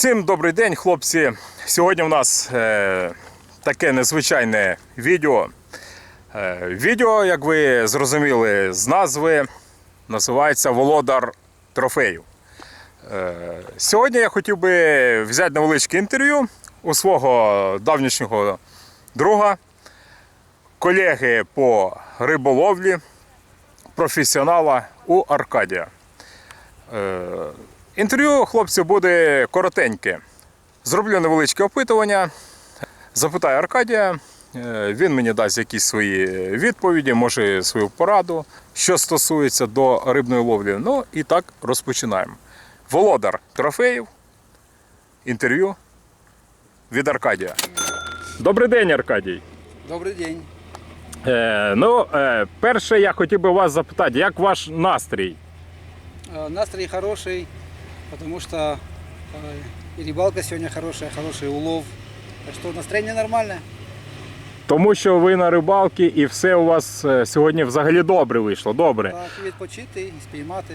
Всім добрий день, хлопці. Сьогодні в нас е, таке незвичайне відео. Е, відео, як ви зрозуміли з назви, називається Володар трофеїв. Е, сьогодні я хотів би взяти невеличке інтерв'ю у свого давнішнього друга, колеги по риболовлі, професіонала у Аркадія. Е, Інтерв'ю хлопців буде коротеньке. Зроблю невеличке опитування. Запитаю Аркадія. Е, Він мені дасть якісь свої відповіді, може свою пораду, що стосується до рибної ловлі. Ну і так розпочинаємо. Володар трофеїв. Інтерв'ю від Аркадія. Добрий день, Аркадій. Добрий день. Е, ну, е, перше, я хотів би вас запитати, як ваш настрій? Э, Настрой хороший, потому что э, и рыбалка сегодня хорошая, хороший улов. Так что настроение нормальное. Тому що ви на рибалці і все у вас е, сьогодні взагалі добре вийшло. Добре. Так, і відпочити, і спіймати.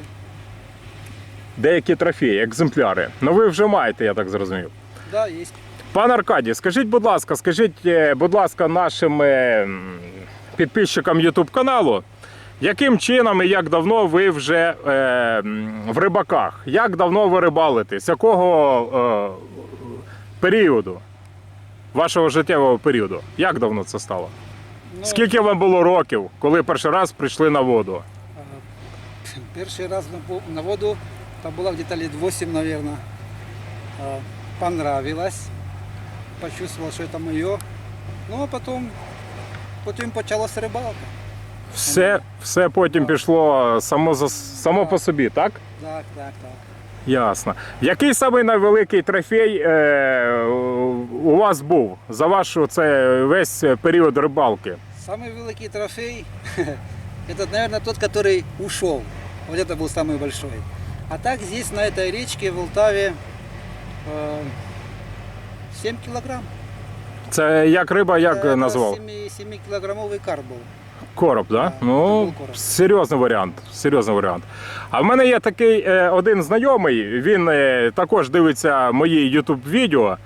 Деякі трофеї, екземпляри. Ну ви вже маєте, я так зрозумів. Да, є. Пан Аркадій, скажіть, будь ласка, скажіть, е, будь ласка, нашим е, м, підписчикам YouTube каналу, яким чином і як давно ви вже е, м, в рибаках? Як давно ви рибалите? З якого е, періоду? Вашого життєвого періоду? Як давно це стало? Ну, Скільки вам було років, коли перший раз прийшли на воду? э, Перший раз на, по- на воду, там было где-то лет 8, наверное. Э, Понравилось. Почувствовал, что это мое. Ну, а потом, потом почалась рыбалка. Все, все потім пішло само, за, само по собі, так? Так, так, так. Ясно. Який самий найвеликий трофей е, у вас був за ваш це весь період рибалки? Самый великий трофей, это, наверное, тот, который ушел. Вот это был самый большой. А так здесь, на этой речке, в Ултаве, э, 7 килограмм. Це як риба, як Это назвав? 7-килограммовый карп был. Короб, да? Ну, серйозний варіант. Серйозний варіант. А в мене є такий е, один знайомий, він е, також дивиться мої YouTube відео.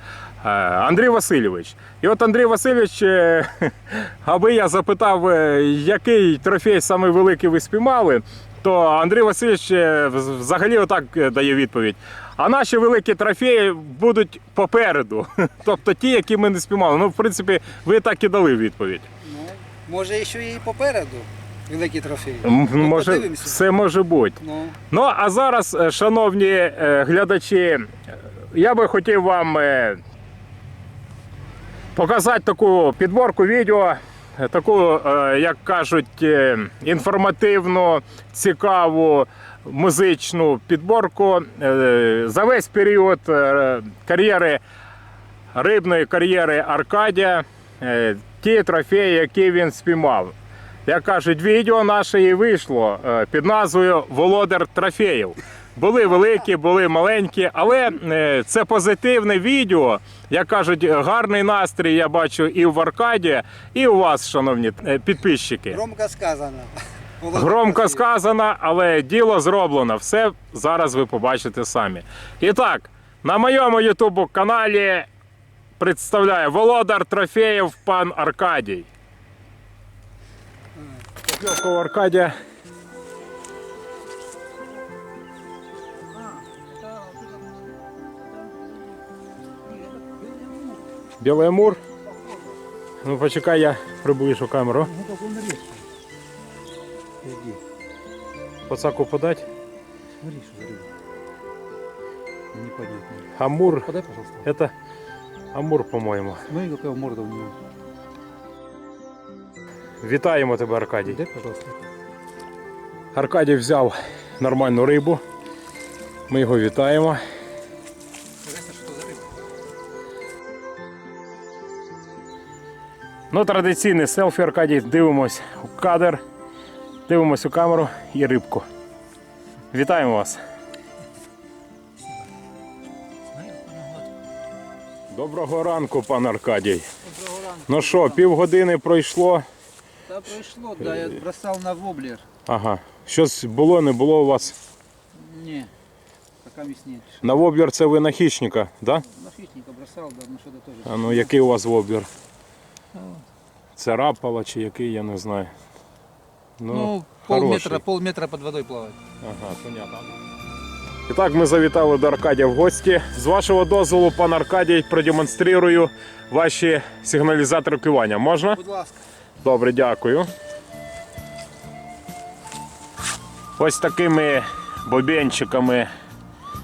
е, Андрій Васильович. І от Андрій Васильович, е, аби я запитав, е, який трофей великий ви спіймали, то Андрій Васильович е, взагалі отак е, дає відповідь. А наші великі трофеї будуть попереду. Тобто ті, які ми не спіймали. Ну, в принципі, ви так і дали відповідь. Може, ще і попереду. М, Ну, Може, подивимося. все може бути. Ну, Ну а зараз, е, шановні е, глядачі, е, я би хотів вам показати таку підборку відео, таку, як кажуть, інформативну, цікаву музичну підборку за весь період кар'єри рибної кар'єри Аркадія, ті трофеї, які він спіймав. Як кажуть, відео наше і вийшло е, під назвою Володар трофеїв. Були великі, були маленькі, але е, це позитивне відео. Як кажуть, гарний настрій я бачу і в Аркадія, і у вас, шановні е, підписчики. громко сказано. Громко сказано, але діло зроблено. Все зараз ви побачите самі. І так, на моєму ютубу каналі представляю Володар трофеїв пан Аркадій. Покльовка у Аркадія. Білий амур. Ну почекай, я приближу камеру. Пацаку подать. Смотри, что за рыба. Непонятно. Амур. Подай, пожалуйста. Это Амур, по-моєму. Смотри, какая морда у него. Вітаємо тебе, Аркадій. Дай, пожалуйста. Аркадій взяв нормальну рибу. Ми його вітаємо. Ну, традиційний селфі, Аркадій. Дивимось у кадр, дивимось у камеру і рибку. Вітаємо вас. Доброго ранку, пан Аркадій. Доброго ранку. Ну що, півгодини пройшло. Да, прошло, да, я бросал на воблер. Ага. Щось було, не було у вас. Не, пока весне. На воблер це ви на хищника, да? На хищника бросал, да, на что-то тоже. А ну який у вас воблер? Це рапала чи який, я не знаю. Ну, Ну, хороший. полметра, полметра под водой плавает. Ага, понятно. І так, ми завітали до Аркадія в гості. З вашого дозволу, пан Аркадій, продемонструю ваші сигналізатори клювання. Можна? Будь ласка. Добре, дякую. Ось такими бобенчиками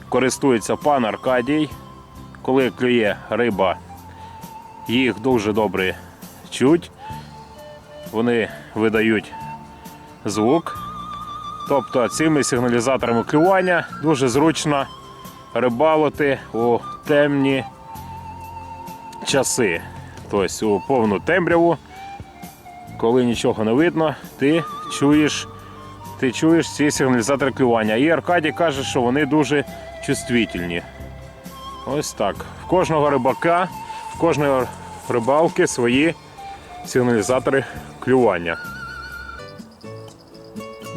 користується пан Аркадій. Коли клює риба, їх дуже добре чуть. Вони видають звук. Тобто цими сигналізаторами клювання дуже зручно рибалити у темні часи. Тобто у повну темряву коли нічого не видно, ти чуєш, ти чуєш ці сигналізатори клювання. І Аркадій каже, що вони дуже чувствительні. Ось так. В кожного рибака, в кожної рибалки свої сигналізатори клювання.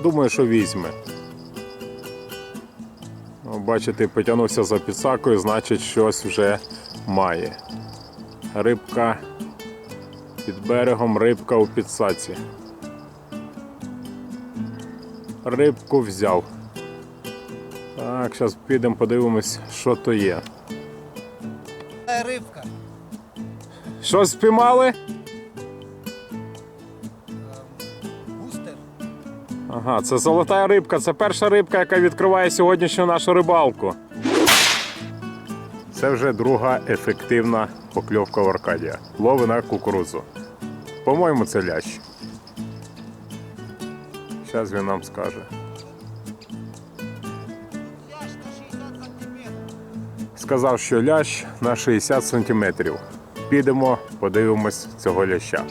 Думаю, що візьме. Бачите, потягнувся за підсакою, значить щось вже має. Рибка під берегом рибка у підсаці. Рибку взяв. Так, зараз підемо подивимось, що то є. Рыбка. Що спіймали? Ага, це золота рибка. Це перша рибка, яка відкриває сьогоднішню нашу рибалку. Це вже друга ефективна покльовка в Аркадія. Лови на кукурудзу. По-моєму, це лящ. Зараз він нам скаже. Сказав, що лящ на 60 сантиметрів. Підемо, подивимось цього ляща.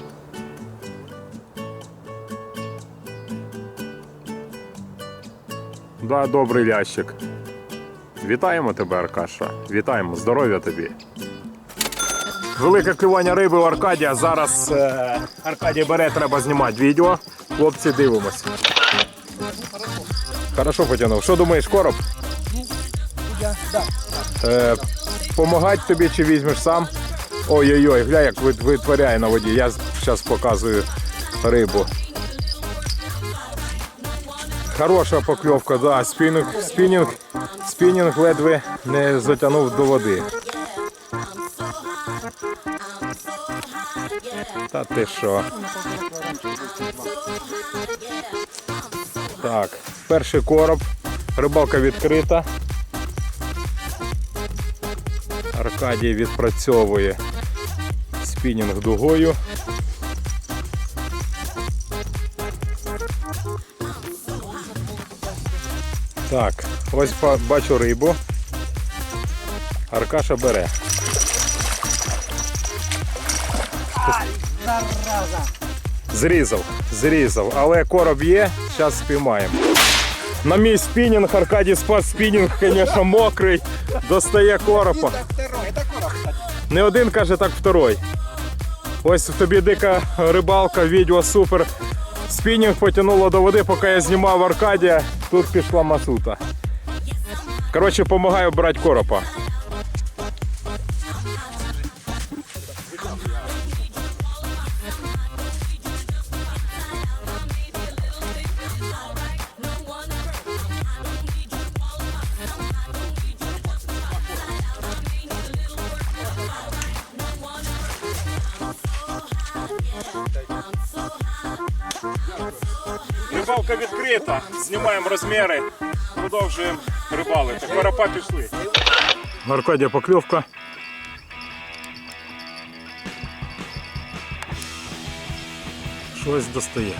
Да, добрий лящик. Вітаємо тебе, Аркаша. Вітаємо, здоров'я тобі. Велике клювання риби у Аркадія. Зараз е, Аркадій бере, треба знімати відео. Хлопці, дивимось. Хорошо потягнув. Що думаєш, короб? Е, помагати тобі чи візьмеш сам? Ой-ой-ой, гля, як витворяє на воді. Я зараз показую рибу. Хороша покльовка, да. Спінінг, спінінг, спінінг ледве не затягнув до води. Та ти що? Так, перший короб. Рибалка відкрита. Аркадій відпрацьовує спінінг дугою. Так, ось бачу рибу. Аркаша бере. Зрізав, зрізав, але короб є, зараз спіймаємо. На мій спінінг Аркадій спас спінінг, звісно, мокрий, достає коропа. Не один каже, так второй. Ось в тобі дика рибалка, відео супер. Спінінг потягнуло до води, поки я знімав Аркадія. Тут пішла масута. Коротше, допомагаю брати коропа. Рибалка відкрита, знімаємо розміри, продовжуємо рибалити. Коропа пішли. Аркадія покльовка. Щось достає.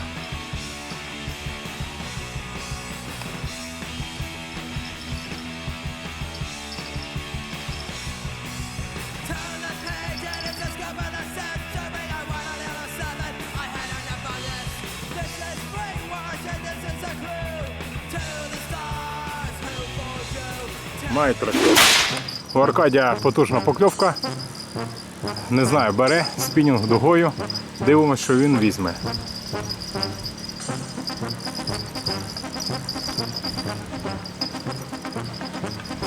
Має трохи. У Аркадія потужна покльовка. Не знаю, бере спінінг дугою. Дивимося, що він візьме.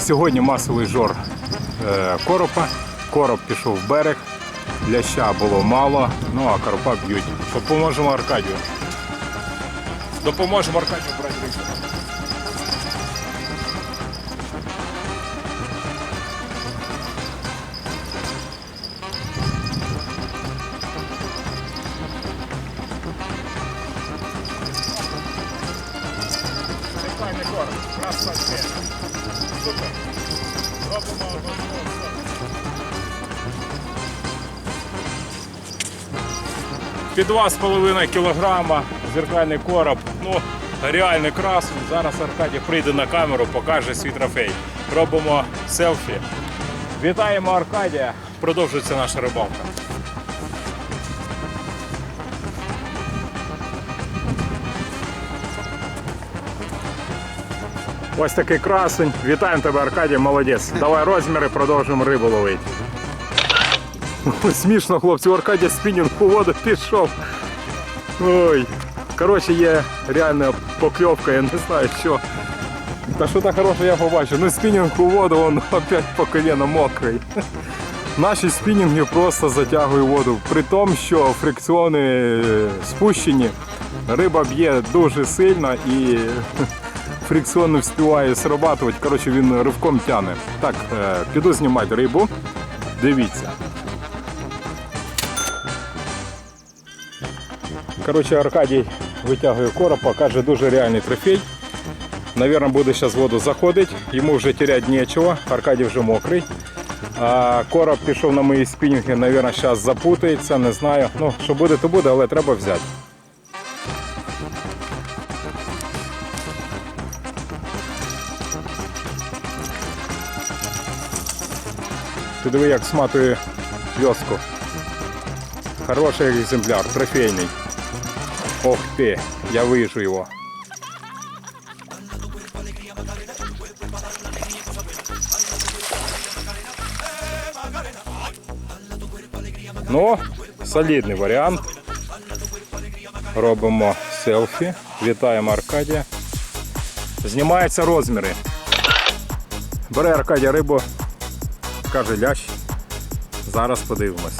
Сьогодні масовий жор е, коропа. Короб пішов в берег, ляща було мало, ну а коропа б'ють. Допоможемо Аркадію. Допоможемо Аркадію брати рибу. Файний короб, красавчик. Супер. Робимо обов'язково. Під 2,5 кілограма зеркальний короб. Ну, реальний красень. Зараз Аркадій прийде на камеру, покаже свій трофей. Робимо селфі. Вітаємо Аркадія. Продовжується наша рибалка. Ось такий красень. Вітаємо тебе, Аркадій, молодець. Давай розміри, продовжимо рибу ловити. Смішно, хлопці, у Аркадія спінінг у воду пішов. Ой. Коротше, є реальна покльовка, я не знаю що. Та що так хороше я побачив. Ну спінінг у воду, він опять по коліна мокрий. Наші спінінги просто затягують воду. При тому, що фрикціони е, спущені, риба б'є дуже сильно і фрикціон встигає срабатувати. Коротше, він ривком тяне. Так, е, піду знімати рибу. Дивіться. Коротше, Аркадій витягує коропа, каже, дуже реальний трофей. Навірно, буде зараз воду заходити, йому вже теряти нічого, Аркадій вже мокрий. А короб пішов на мої спінінги, навірно, зараз запутається, не знаю. Ну, що буде, то буде, але треба взяти. Ти диви, як сматує в'язку. Хороший екземпляр, трофейний. Ох ти, я вижу його. Ну, солідний варіант. Робимо селфі. Вітаємо Аркадія. Знімаються розміри. Бере Аркадія рибу, каже лящ. Зараз подивимось.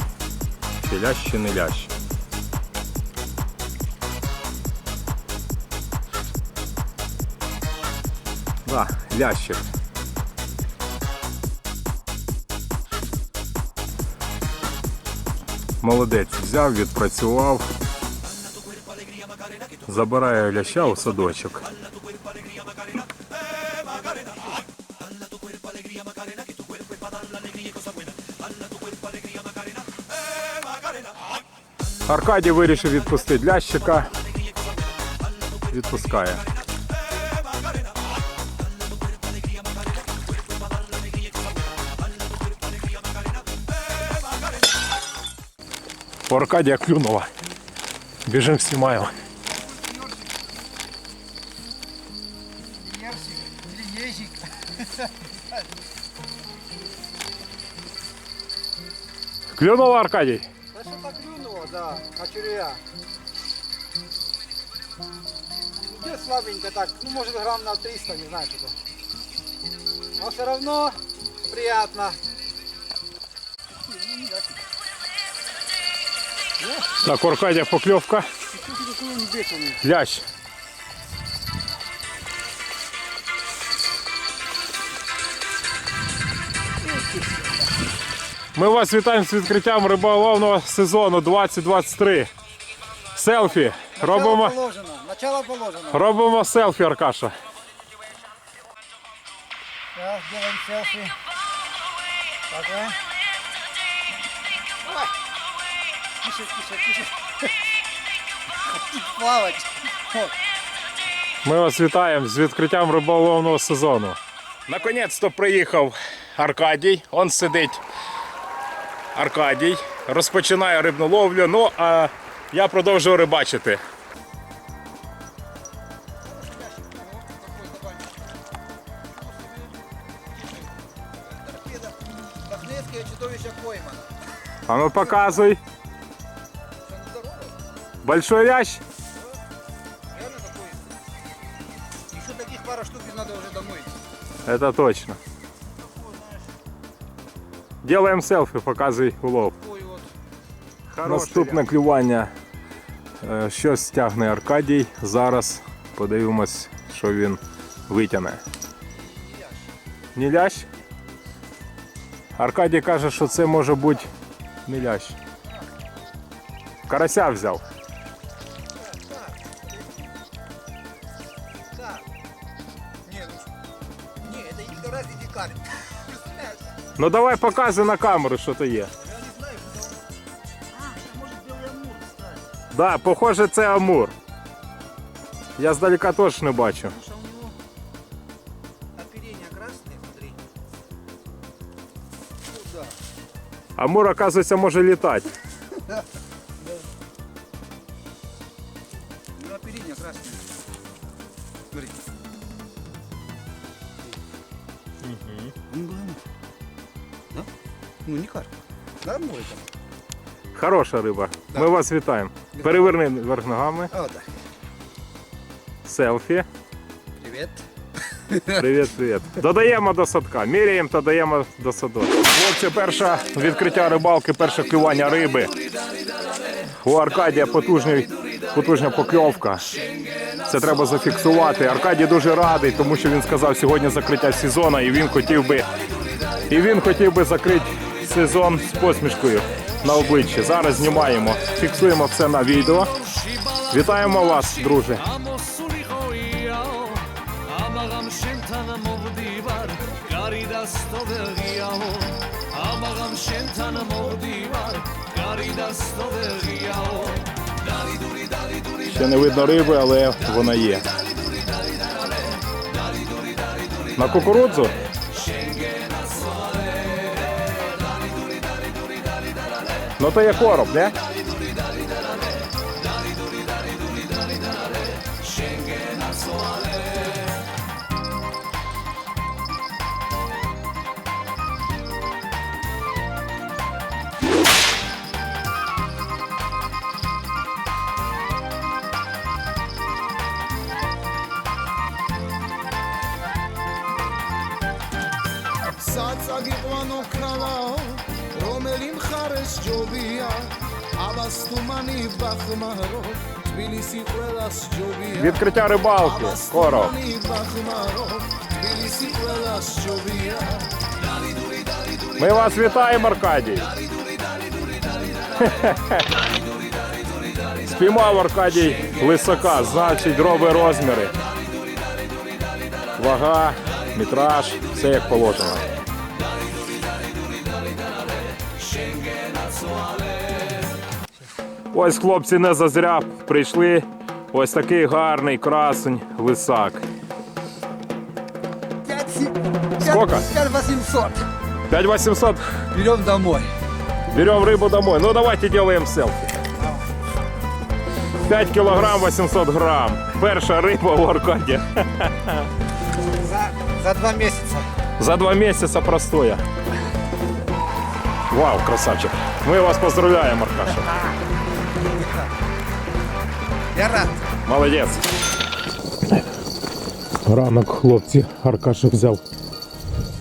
Чи лящ, чи не лящ. Да, лящик. Молодець, взяв, відпрацював. Забирає ляща у садочок. Аркадій вирішив відпустити лящика. Відпускає. У Аркадія клюнула. Біжимо, знімаємо. Клюнула Аркадій. Слабенько так, ну может грамм на 300, не знаю что Но все равно приятно. Так, он бешеный. Лящ. Ми вас вітаємо з відкриттям риболовного сезону 2023. Селфі. Начало Робимо, положено, начало положено. робимо селфі, Аркаша. Сейчас делаем селфи. Так, а? Давай. Тише, тише, тише. Хотите плавать. Ми вас вітаємо з відкриттям риболовного сезону. Наконець-то приїхав Аркадій. Он сидить Аркадій, розпочинає рибну ловлю. Ну а я продовжую рибачити. Торпеда. Бахнецкое чудовище поймано. А ну показуй. Что, он здоровый? Большой лящ. Реально такой? Еще таких пара штук и надо уже домой. Это точно. Делаємо селфі, показуй улов. Наступне клювання. Е, Щось тягне Аркадій. Зараз подивимось, що він витягне. Не лящ? Аркадій каже, що це може бути не. Карася взяв. Ну давай показуй на камеру, що то є. Да, похоже, це амур. Я здалека не бачу. Потому что у него оперение красное, смотри. Ну да. Амур, оказується, може літати. У него оперение красное. Смотри. Был амур. Да? Ну не кар. Да, амур это. Хороша риба. Ми вас вітаємо. Переверни вверх ногами. Так. Селфі. Привет. Привіт, привіт. Додаємо до садка. Міряємо та даємо до садок. Хлопці, перше відкриття рибалки, перше клювання риби. У Аркадія потужний, потужна покльовка. Це треба зафіксувати. Аркадій дуже радий, тому що він сказав сьогодні закриття сезону і він хотів би, і він хотів би закрити сезон з посмішкою на обличчі. Зараз знімаємо, фіксуємо все на відео. Вітаємо вас, друже. Ще не видно риби, але вона є. На кукурудзу? No to je korop, ne? Sad sa giblanom kraval რომელი მხარეს ჯობია აბას თუმანი ბახმარო თბილისი ყველას ჯობია Відкриття рибалки. Короб. თუმანი ბახმარო თბილისი ყველას ჯობია Ми вас вітаємо, Аркадій. Спіймав Аркадій лисака, значить робить розміри. Вага, метраж, все як положено. Ось хлопці не зазря прийшли. Ось такий гарний красень лисак. Сколько? 5800. 5800 Берем домой. Берем рыбу домой. Ну давайте делаем селфи. 5 килограмм 800 грамм. Перша риба у Аркадія. За, за два месяца. За два месяца простоя. Вау, красавчик. Мы вас поздравляем, Аркаша. Я рад. Молодець. Ранок, хлопці, Аркаша взяв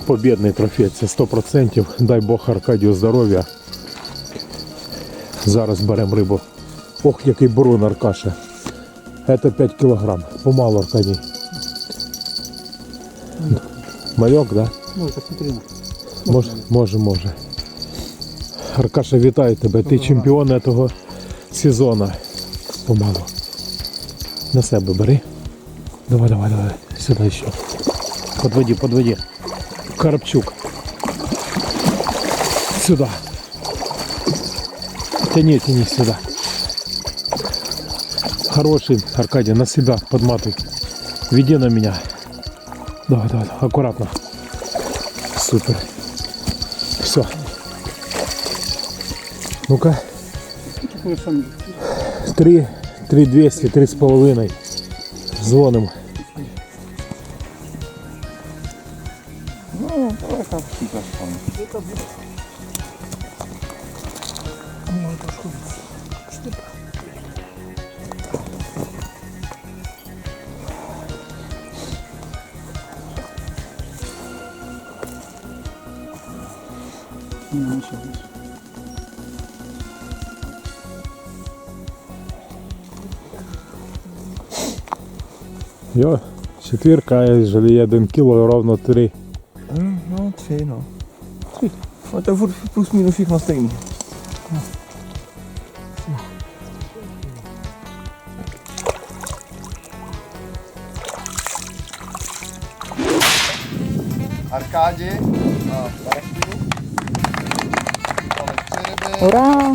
побідний трофей. Це 100%. Дай Бог Аркадію здоров'я. Зараз беремо рибу. Ох, який бурун Аркаша. Це 5 кілограм. Помало, Аркадій. Майок, да? Ну, посмотри. Може, може, може. Аркаша, вітаю тебе. Ти чемпіон цього сезону. Помалу. На себе бери. Давай, давай, давай. Сюди ще. Подводи, подводи. Карпчук. Сюда. Тяни, тяни сюда. Хороший, Аркадий, на себя подматывай. Веди на меня. Давай, давай, давай, аккуратно. Супер. Все. Ну-ка. Три, 3200, 3,5. Дзвоним. Ну, давай так, четвірка, jeżeli jeden kilo ровно 3. No, tři, no. Tři. No to je furt plus minus všechno stejný. Arkádi a Barechtinu. Máme tři ryby. Ура!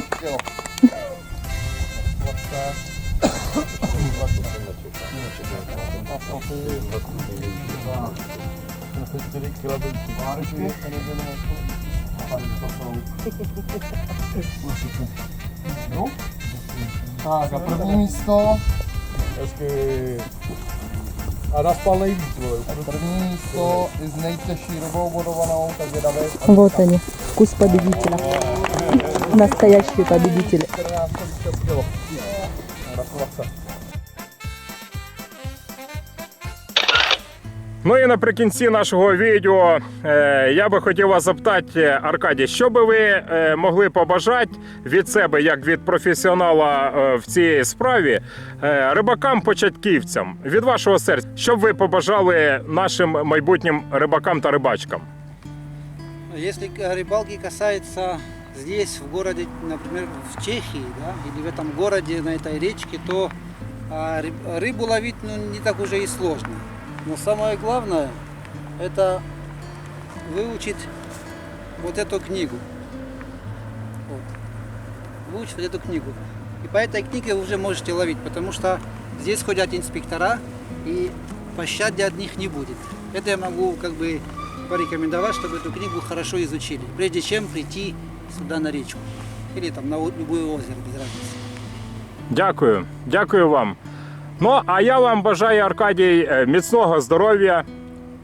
Tak a první místo. A naspal nejvíc, vole. První místo je s nejtěžší rybou bodovanou, takže David. Вот они, вкус победителя. Настоящие победители. 14,6 Ну і наприкінці нашого відео е, я би хотів вас запитати, Аркадій, що би ви е, могли побажати від себе, як від професіонала е, в цій справі, е, рибакам-початківцям від вашого серця, що б ви побажали нашим майбутнім рибакам та рибачкам? Если к- рыбалки касается здесь, в городе, например, в Чехии, да, или в этом городе, на этой речке, то а, рыб- рыбу ловить ну, не так уже и сложно. Но самое главное – это выучить вот эту книгу. Вот. Выучить вот эту книгу. И по этой книге вы уже можете ловить, потому что здесь ходят инспектора, и пощады от них не будет. Это я могу как бы порекомендовать, чтобы эту книгу хорошо изучили, прежде чем прийти сюда на речку. Или там на любое озеро, без разницы. Дякую, дякую вам. Ну, а я вам бажаю, Аркадій, е, міцного здоров'я,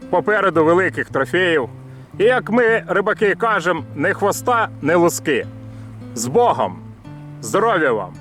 попереду великих трофеїв. І як ми, рибаки, кажемо, не хвоста, не луски. З Богом! Здоров'я вам!